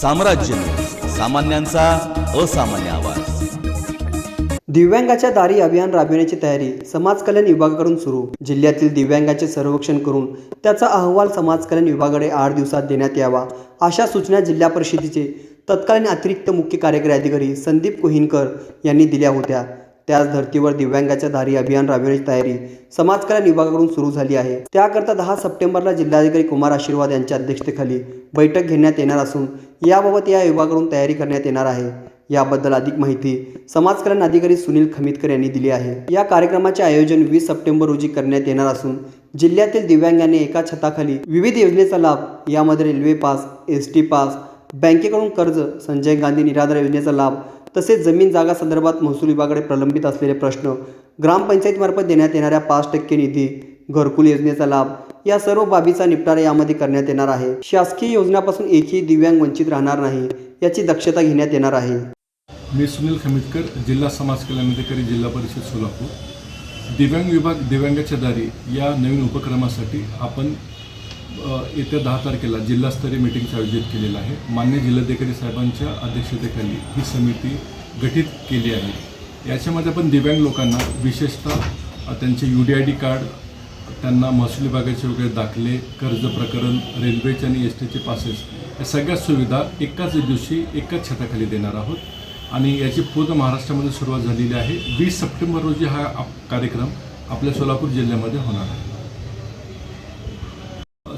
साम्राज्य सामान्यांचा असामान्य आवाज. दिव्यांगाच्या दारी अभियान राबविण्याची तयारी समाज कल्याण विभागाकडून सुरू. जिल्ह्यातील दिव्यांगाचे सर्वेक्षण करून त्याचा अहवाल समाज कल्याण विभागाकडे आठ दिवसात देण्यात यावा अशा सूचना जिल्हा परिषदेचे तत्कालीन अतिरिक्त मुख्य कार्यकारी अधिकारी संदीप कोहिनकर यांनी दिल्या होत्या. त्याच धर्तीवर दिव्यांगाच्या दारी अभियान राबविण्याची तयारी समाज कल्याण विभागाकडून सुरू झाली आहे. त्याकरता दहा सप्टेंबरला जिल्हाधिकारी कुमार आशीर्वाद यांच्या अध्यक्षतेखाली बैठक घेण्यात येणार असून याबाबत या विभागाकडून तयारी करण्यात येणार आहे. याबद्दल अधिक माहिती समाज कल्याण अधिकारी सुनील खमितकर यांनी दिली आहे. या कार्यक्रमाचे आयोजन वीस सप्टेंबर रोजी करण्यात येणार असून जिल्ह्यातील दिव्यांगांनी एका छताखाली विविध योजनेचा लाभ यामध्ये railway pass S T pass बँकेकडून कर्ज संजय गांधी निराधार योजनेचा लाभ तसेच जमीन जागा संदर्भात महसूल विभागाकडे प्रलंबित असलेले प्रश्न ग्रामपंचायतीमार्फत देण्यात येणाऱ्या पाच टक्के निधी घरकुल योजनेचा लाभ या सर्व बाबीचा निपटारा यामध्ये करण्यात येणार आहे. शासकीय योजनापासून एकही दिव्यांग वंचित राहणार नाही याची दक्षता घेण्यात येणार आहे. मी सुनील खमितकर जिल्हा समाज कल्याण अधिकारी जिल्हा परिषद सोलापूर. दिव्यांग विभाग दिव्यांगाच्या दारी या नवीन उपक्रमासाठी आपण येत्या दहा तारखेला जिल्हास्तरीय मिटिंगचं आयोजित केलेलं आहे मान्य जिल्हाधिकारी साहेबांच्या अध्यक्षतेखाली ही समिती गठीत केली आहे. याच्यामध्ये आपण दिव्यांग लोकांना विशेषतः त्यांचे U D I D card त्यांना महसूल विभागाचे वगैरे दाखले कर्ज प्रकरण रेल्वेचे आणि एस टीचे पासेस या सगळ्या सुविधा एकाच दिवशी एकाच छताखाली देणार आहोत. आणि याची पूर्ण महाराष्ट्रामध्ये सुरुवात झालेली आहे. वीस सप्टेंबर रोजी हा कार्यक्रम आपल्या सोलापूर जिल्ह्यामध्ये होणार आहे.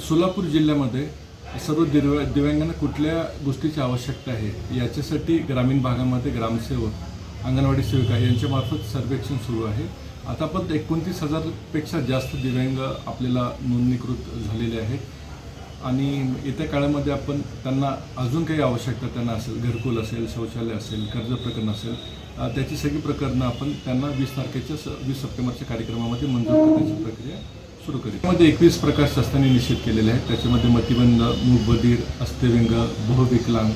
सोलापूर जिल्ह्यामध्ये सर्व दिव्य दिव्यांगांना कुठल्या गोष्टीची आवश्यकता आहे याच्यासाठी ग्रामीण भागामध्ये ग्रामसेवक अंगणवाडी सेविका यांच्यामार्फत सर्वेक्षण सुरू आहे. आतापर्यंत एकोणतीस हजारपेक्षा जास्त दिव्यांग आपल्याला नोंदणीकृत झालेले आहेत. आणि येत्या काळामध्ये आपण त्यांना अजून काही आवश्यकता त्यांना असेल घरकुल असेल शौचालय असेल कर्ज प्रकरण असेल त्याची सगळी प्रकरणं आपण त्यांना वीस तारखेच्या स वीस सप्टेंबरच्या कार्यक्रमामध्ये मंजूर करण्याची प्रक्रिया सुरू करेल त्यामध्ये एकवीस प्रकार शासनाने निश्चित केलेले आहेत. त्याच्यामध्ये मतिबंध मूकबधीर अस्थिव्यंग बहुविकलांग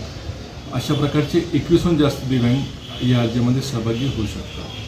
अशा प्रकारचे एकवीसहून जास्त दिव्यांग या राज्यामध्ये सहभागी होऊ शकतात.